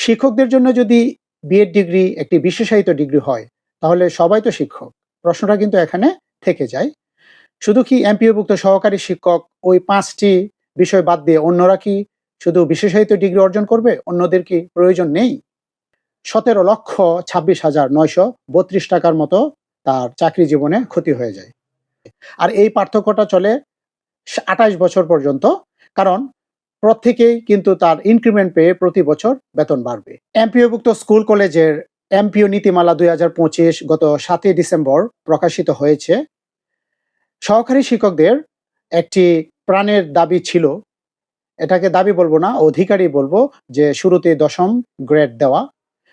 শিক্ষকদের জন্য যদি বিএড ডিগ্রি একটি বিশেষায়িত ডিগ্রি হয়, তাহলে সবাই তো শিক্ষক। প্রশ্নটা কিন্তু এখানে থেকে যায়। শুধু কি এমপিওভুক্ত সহকারী শিক্ষক ওই পাঁচটি বিষয় বাদ দিয়ে অন্যরা কি শুধু বিশেষায়িত ডিগ্রি অর্জন করবে? অন্যদের কি প্রয়োজন নেই? সতেরো লক্ষ ছাব্বিশ হাজার নয়শো বত্রিশ টাকার মতো তার চাকরি জীবনে ক্ষতি হয়ে যায়। আর এই পার্থক্যটা চলে আঠাশ বছর পর্যন্ত। কারণ প্রত্যেকেই কিন্তু তার ইনক্রিমেন্ট পেয়ে প্রতি বছর বেতন বাড়বে। এমপিওভুক্ত স্কুল কলেজের এমপিও নীতিমালা দুই হাজার পঁচিশ গত সাতই ডিসেম্বর প্রকাশিত হয়েছে। সহকারী শিক্ষকদের একটি প্রাণের দাবি ছিল। এটাকে দাবি বলব না অধিকারই বলব যে শুরুতে দশম গ্রেড দেওয়া।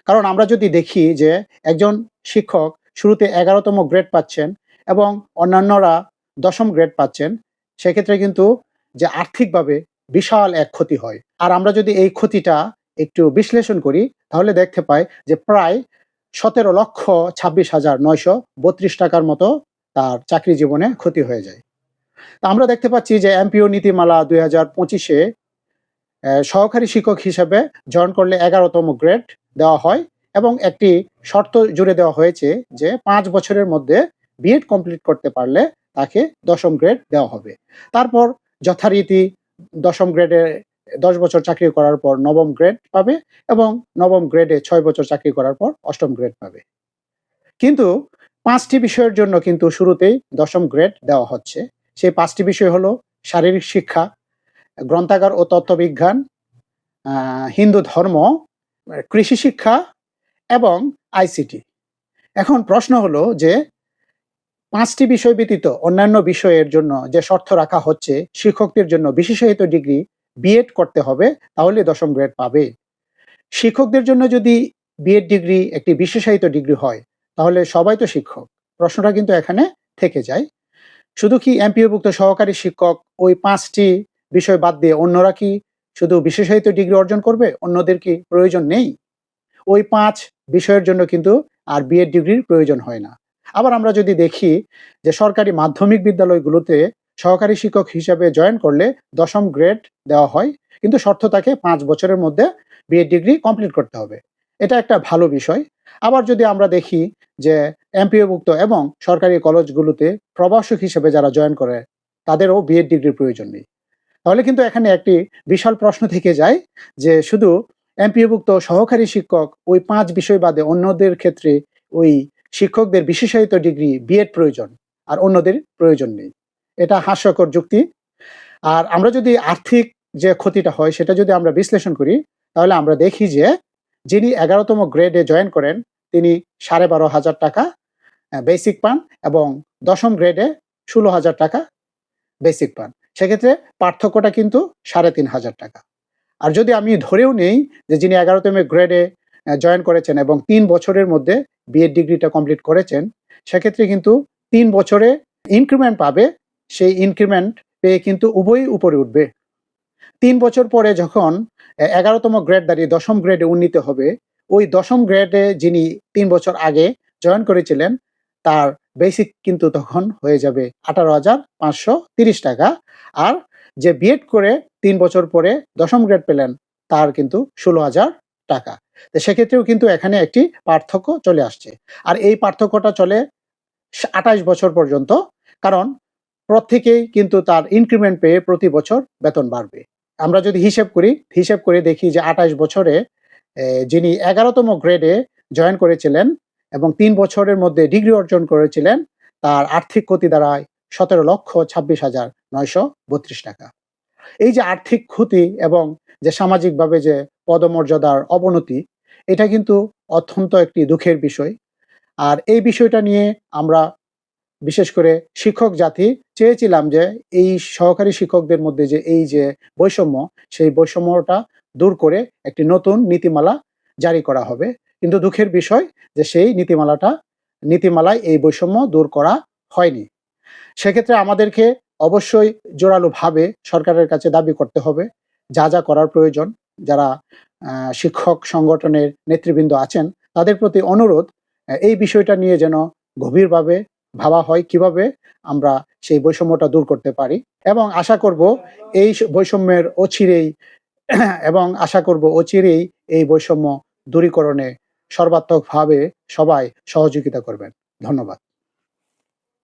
কারণ আমরা যদি দেখি যে একজন শিক্ষক শুরুতে এগারোতম গ্রেড পাচ্ছেন এবং অন্যান্যরা দশম গ্রেড পাচ্ছেন, সেক্ষেত্রে কিন্তু যে আর্থিকভাবে বিশাল এক ক্ষতি হয়। আর আমরা যদি এই ক্ষতিটা একটু বিশ্লেষণ করি, তাহলে দেখতে পাই যে প্রায় সতেরো লক্ষ ছাব্বিশ হাজার নয়শো বত্রিশ টাকার মতো তার চাকরি জীবনে ক্ষতি হয়ে যায়। তা আমরা দেখতে পাচ্ছি যে এমপিও নীতিমালা দুই হাজার পঁচিশে সহকারী শিক্ষক হিসেবে জয়েন করলে এগারোতম গ্রেড দেওয়া হয় এবং একটি শর্ত জুড়ে দেওয়া হয়েছে যে পাঁচ বছরের মধ্যে বিএড কমপ্লিট করতে পারলে তাকে দশম গ্রেড দেওয়া হবে। তারপর যথারীতি দশম গ্রেডে দশ বছর চাকরি করার পর নবম গ্রেড পাবে এবং নবম গ্রেডে ছয় বছর চাকরি করার পর অষ্টম গ্রেড পাবে। কিন্তু পাঁচটি বিষয়ের জন্য কিন্তু শুরুতেই দশম গ্রেড দেওয়া হচ্ছে। সেই পাঁচটি বিষয় হলো শারীরিক শিক্ষা, গ্রন্থাগার ও তত্ত্ববিজ্ঞান হিন্দু ধর্ম, কৃষি শিক্ষা এবং আইসিটি। এখন প্রশ্ন হলো যে পাঁচটি বিষয় ব্যতীত অন্যান্য বিষয়ের জন্য যে শর্ত রাখা হচ্ছে, শিক্ষকদের জন্য বিশেষায়িত ডিগ্রি বিএড করতে হবে, তাহলে দশম গ্রেড পাবে। শিক্ষকদের জন্য যদি বিএড ডিগ্রি একটি বিশেষায়িত ডিগ্রি হয়, তাহলে সবাই তো শিক্ষক। প্রশ্নটা কিন্তু এখানে থেকে যায়। শুধু কি এমপিওভুক্ত সহকারী শিক্ষক ওই পাঁচটি বিষয় বাদ দিয়ে অন্যরা কি শুধু বিশেষায়িত ডিগ্রি অর্জন করবে? অন্যদের কি প্রয়োজন নেই? ওই পাঁচ বিষয়ের জন্য কিন্তু আর বিএড ডিগ্রির প্রয়োজন হয় না। আবার আমরা যদি দেখি যে সরকারি মাধ্যমিক বিদ্যালয়গুলোতে সহকারী শিক্ষক হিসাবে জয়েন করলে দশম গ্রেড দেওয়া হয়, কিন্তু শর্ত তাকে পাঁচ বছরের মধ্যে বিএড ডিগ্রি কমপ্লিট করতে হবে। এটা একটা ভালো বিষয়। আবার যদি আমরা দেখি যে এমপিওভুক্ত এবং সরকারি কলেজগুলোতে প্রভাষক হিসেবে যারা জয়েন করে, তাদেরও বিএড ডিগ্রির প্রয়োজন নেই। তাহলে কিন্তু এখানে একটি বিশাল প্রশ্ন থেকে যায় যে শুধু এমপিওভুক্ত সহকারী শিক্ষক ওই পাঁচ বিষয় বাদে অন্যদের ক্ষেত্রে ওই শিক্ষকদের বিশেষায়িত ডিগ্রি বিএড প্রয়োজন, আর অন্যদের প্রয়োজন নেই। এটা হাস্যকর যুক্তি। আর আমরা যদি আর্থিক যে ক্ষতিটা হয়, সেটা যদি আমরা বিশ্লেষণ করি, তাহলে আমরা দেখি যে যিনি এগারোতম গ্রেডে জয়েন করেন, তিনি সাড়ে বারো হাজার টাকা বেসিক পান এবং দশম গ্রেডে ষোলো হাজার টাকা বেসিক পান। সেক্ষেত্রে পার্থক্যটা কিন্তু সাড়ে তিন হাজার টাকা। আর যদি আমি ধরেও নেই যে যিনি এগারোতম গ্রেডে জয়েন করেছেন এবং তিন বছরের মধ্যে বিএড ডিগ্রিটা কমপ্লিট করেছেন, সেক্ষেত্রে কিন্তু তিন বছরে ইনক্রিমেন্ট পাবে, সেই ইনক্রিমেন্ট পেয়ে কিন্তু উভয়ই উপরে উঠবে। তিন বছর পরে যখন এগারোতম গ্রেড দাঁড়িয়ে দশম গ্রেডে উন্নীত হবে, ওই দশম গ্রেডে যিনি তিন বছর আগে জয়েন করেছিলেন, তার বেসিক কিন্তু তখন হয়ে যাবে আঠারো হাজার পাঁচশো তিরিশ টাকা। আর যে বিএড করে তিন বছর পরে দশম গ্রেড পেলেন, তার কিন্তু ষোলো হাজার টাকা। তো সেক্ষেত্রেও কিন্তু এখানে একটি পার্থক্য চলে আসছে। আর এই পার্থক্যটা চলে আঠাশ বছর পর্যন্ত, কারণ প্রত্যেকেই কিন্তু তার ইনক্রিমেন্ট পেয়ে প্রতি বছর বেতন বাড়বে। আমরা যদি হিসেব করি, হিসেব করে দেখি যে আঠাশ বছরে যিনি এগারোতম গ্রেডে জয়েন করেছিলেন এবং তিন বছরের মধ্যে ডিগ্রি অর্জন করেছিলেন, তার আর্থিক ক্ষতি দাঁড়ায় সতেরো লক্ষ ছাব্বিশ হাজার নয়শো বত্রিশ টাকা। এই যে আর্থিক ক্ষতি এবং যে সামাজিকভাবে যে পদমর্যাদার অবনতি, এটা কিন্তু অত্যন্ত একটি দুঃখের বিষয়। আর এই বিষয়টা নিয়ে আমরা বিশেষ করে শিক্ষক জাতি চেয়েছিলাম যে এই সহকারী শিক্ষকদের মধ্যে যে এই যে বৈষম্য, সেই বৈষম্যটা দূর করে একটি নতুন নীতিমালা জারি করা হবে। কিন্তু দুঃখের বিষয় যে সেই নীতিমালাটা, নীতিমালায় এই বৈষম্য দূর করা হয়নি। সেক্ষেত্রে আমাদেরকে অবশ্যই জোরালোভাবে সরকারের কাছে দাবি করতে হবে, যা যা করার প্রয়োজন। যারা শিক্ষক সংগঠনের নেতৃবৃন্দ আছেন, তাদের প্রতি অনুরোধ এই বিষয়টা নিয়ে যেন গভীরভাবে ভাবা হয় কীভাবে আমরা সেই বৈষম্যটা দূর করতে পারি। এবং আশা করব এই বৈষম্যের অচিরেই, এবং আশা করব অচিরেই এই বৈষম্য দূরীকরণে সর্বাত্মকভাবে সবাই সহযোগিতা করবেন। ধন্যবাদ।